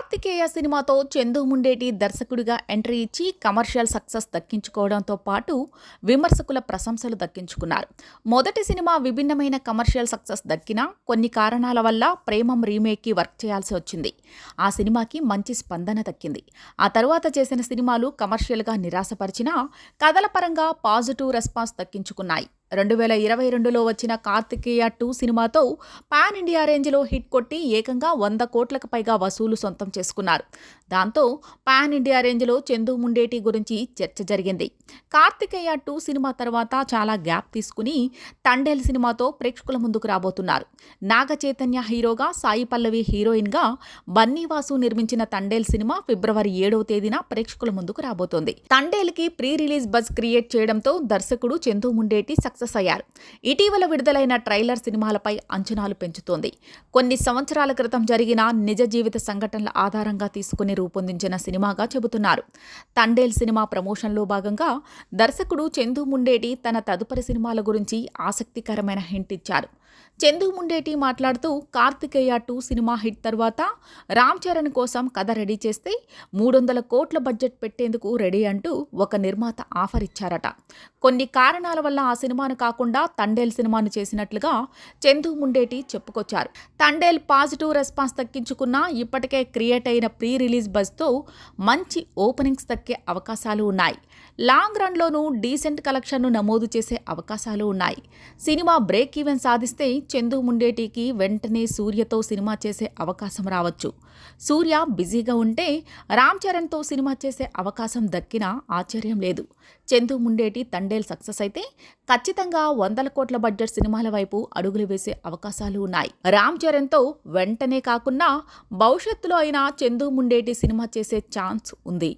కార్తికేయ సినిమాతో చందు ముండేటి దర్శకుడిగా ఎంట్రీ ఇచ్చి కమర్షియల్ సక్సెస్ దక్కించుకోవడంతో పాటు విమర్శకుల ప్రశంసలు దక్కించుకున్నారు. మొదటి సినిమా విభిన్నమైన కమర్షియల్ సక్సెస్ దక్కినా కొన్ని కారణాల వల్ల ప్రేమం రీమేక్కి వర్క్ చేయాల్సి వచ్చింది. ఆ సినిమాకి మంచి స్పందన దక్కింది. ఆ తరువాత చేసిన సినిమాలు కమర్షియల్గా నిరాశపరిచినా కథల పరంగా పాజిటివ్ రెస్పాన్స్ దక్కించుకున్నాయి. రెండు వేల ఇరవై రెండులో వచ్చిన కార్తికేయ టూ సినిమాతో పాన్ ఇండియా రేంజ్లో హిట్ కొట్టి ఏకంగా వంద కోట్లకు పైగా వసూలు సొంతం చేసుకున్నారు. దాంతో పాన్ ఇండియా రేంజ్లో చందు ముండేటి గురించి చర్చ జరిగింది. కార్తికేయ టూ సినిమా తర్వాత చాలా గ్యాప్ తీసుకుని తండేల్ సినిమాతో ప్రేక్షకుల ముందుకు రాబోతున్నారు. నాగ చైతన్య హీరోగా సాయి పల్లవి హీరోయిన్గా బన్నీవాసు నిర్మించిన తండేల్ సినిమా ఫిబ్రవరి ఏడవ తేదీన ప్రేక్షకుల ముందుకు రాబోతోంది. తండేల్కి ప్రీ రిలీజ్ బజ్ క్రియేట్ చేయడంతో దర్శకుడు చందు ముండేటి సక్సెస్ అయ్యారు ఇటీవల విడుదలైన ట్రైలర్ సినిమాలపై అంచనాలు పెంచుతోంది. కొన్ని సంవత్సరాల క్రితం జరిగిన నిజ జీవిత సంఘటనల ఆధారంగా తీసుకుని రూపొందించిన సినిమాగా చెబుతున్నారు. తండేల్ సినిమా ప్రమోషన్లో భాగంగా దర్శకుడు చందు ముండేటి తన తదుపరి సినిమాల గురించి ఆసక్తికరమైన హింట్ ఇచ్చారు. చందు ముండేటి మాట్లాడుతూ కార్తికేయ టూ సినిమా హిట్ తర్వాత రామ్ చరణ్ కోసం కథ రెడీ చేస్తే మూడు వందల కోట్ల బడ్జెట్ పెట్టేందుకు రెడీ అంటూ ఒక నిర్మాత ఆఫర్ ఇచ్చారట కొన్ని కారణాల వల్ల ఆ సినిమాను కాకుండా తండేల్ సినిమాను చేసినట్లుగా చందు ముండేటి చెప్పుకొచ్చారు. తండేల్ పాజిటివ్ రెస్పాన్స్ దక్కించుకున్నా ఇప్పటికే క్రియేట్ అయిన ప్రీ రిలీజ్ బజ్తో మంచి ఓపెనింగ్స్ దక్కే అవకాశాలు ఉన్నాయి. లాంగ్ రన్లోనూ డీసెంట్ కలెక్షన్ను నమోదు చేసే అవకాశాలు ఉన్నాయి. సినిమా బ్రేక్ ఈవెన్ సాధిస్తే చందు ముండేటికి వెంటనే సూర్యతో సినిమా చేసే అవకాశం రావచ్చు. సూర్య బిజీగా ఉంటే రామ్ చరణ్తో సినిమా చేసే అవకాశం దక్కినా ఆశ్చర్యం లేదు. చందు ముండేటి తండేల్ సక్సెస్ అయితే ఖచ్చితంగా వందల కోట్ల బడ్జెట్ సినిమాల వైపు అడుగులు వేసే అవకాశాలు ఉన్నాయి. రామ్ చరణ్తో వెంటనే కాకుండా భవిష్యత్తులో అయినా చందు ముండేటి సినిమా చేసే ఛాన్స్ ఉంది.